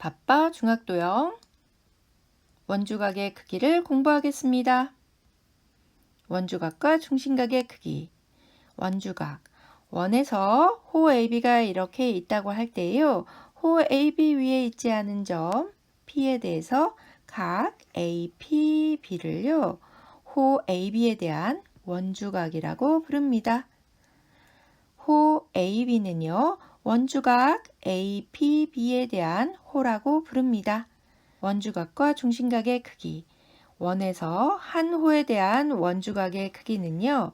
바빠 중학도형 원주각의 크기를 공부하겠습니다. 원주각과 중심각의 크기 원주각 원에서 호 AB가 이렇게 있다고 할 때요. 호 AB 위에 있지 않은 점 P에 대해서 각 AP, B를요. 호 AB에 대한 원주각이라고 부릅니다. 호 AB는요. 원주각 APB에 대한 호라고 부릅니다. 원주각과 중심각의 크기 원에서 한 호에 대한 원주각의 크기는요.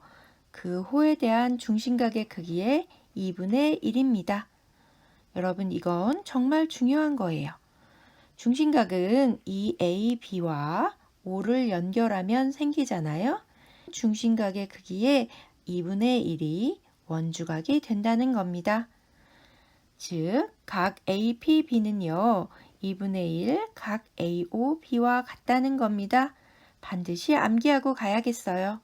그 호에 대한 중심각의 크기의 2분의 1입니다. 여러분 이건 정말 중요한 거예요. 중심각은 이 AB와 O를 연결하면 생기잖아요. 중심각의 크기의 2분의 1이 원주각이 된다는 겁니다. 즉, 각 APB는요, 2분의 1, 각 AOB와 같다는 겁니다. 반드시 암기하고 가야겠어요.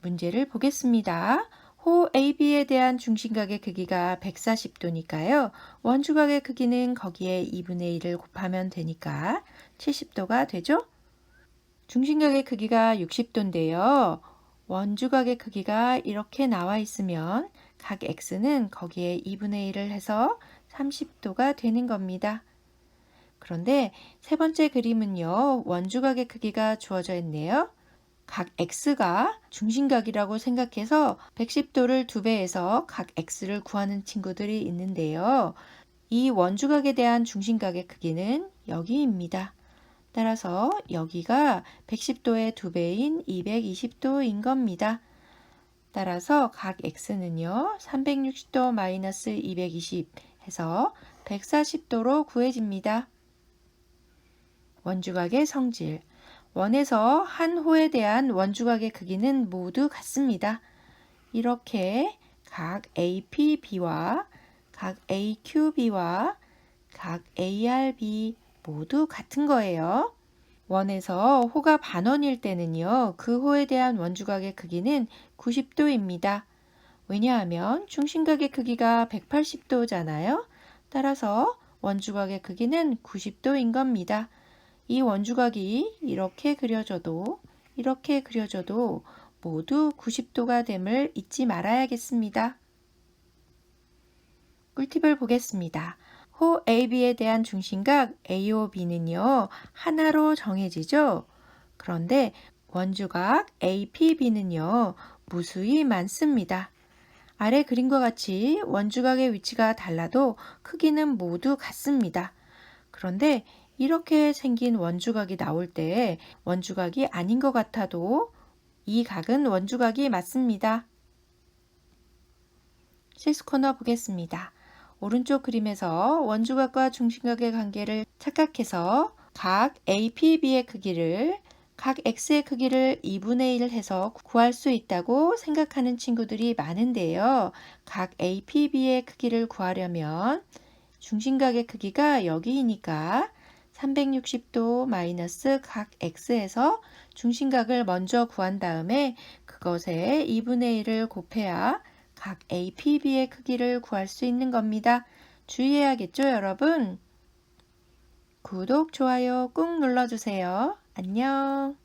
문제를 보겠습니다. 호 AB에 대한 중심각의 크기가 140도니까요. 원주각의 크기는 거기에 2분의 1을 곱하면 되니까 70도가 되죠? 중심각의 크기가 60도인데요. 원주각의 크기가 이렇게 나와 있으면 각 x는 거기에 2분의 1을 해서 30도가 되는 겁니다. 그런데 세 번째 그림은요. 원주각의 크기가 주어져 있네요. 각 x가 중심각이라고 생각해서 110도를 2배해서 각 x를 구하는 친구들이 있는데요. 이 원주각에 대한 중심각의 크기는 여기입니다. 따라서 여기가 110도의 2배인 220도인 겁니다. 따라서 각 x는요. 360도 마이너스 220 해서 140도로 구해집니다. 원주각의 성질 원에서 한 호에 대한 원주각의 크기는 모두 같습니다. 이렇게 각 APB와 각 AQB와 각 ARB 모두 같은 거예요. 원에서 호가 반원일 때는요, 그 호에 대한 원주각의 크기는 90도입니다. 왜냐하면 중심각의 크기가 180도잖아요. 따라서 원주각의 크기는 90도인 겁니다. 이 원주각이 이렇게 그려져도 이렇게 그려져도 모두 90도가 됨을 잊지 말아야겠습니다. 꿀팁을 보겠습니다. 호 AB에 대한 중심각 AOB는요, 하나로 정해지죠? 그런데 원주각 APB는요, 무수히 많습니다. 아래 그림과 같이 원주각의 위치가 달라도 크기는 모두 같습니다. 그런데 이렇게 생긴 원주각이 나올 때 원주각이 아닌 것 같아도 이 각은 원주각이 맞습니다. 실스 코너 보겠습니다. 오른쪽 그림에서 원주각과 중심각의 관계를 착각해서 각 APB의 크기를 각 X의 크기를 2분의 1 해서 구할 수 있다고 생각하는 친구들이 많은데요. 각 APB의 크기를 구하려면 중심각의 크기가 여기이니까 360도 마이너스 각 x에서 중심각을 먼저 구한 다음에 그것에 2분의 1을 곱해야 각 APB의 크기를 구할 수 있는 겁니다. 주의해야겠죠, 여러분? 구독, 좋아요 꾹 눌러주세요. 안녕.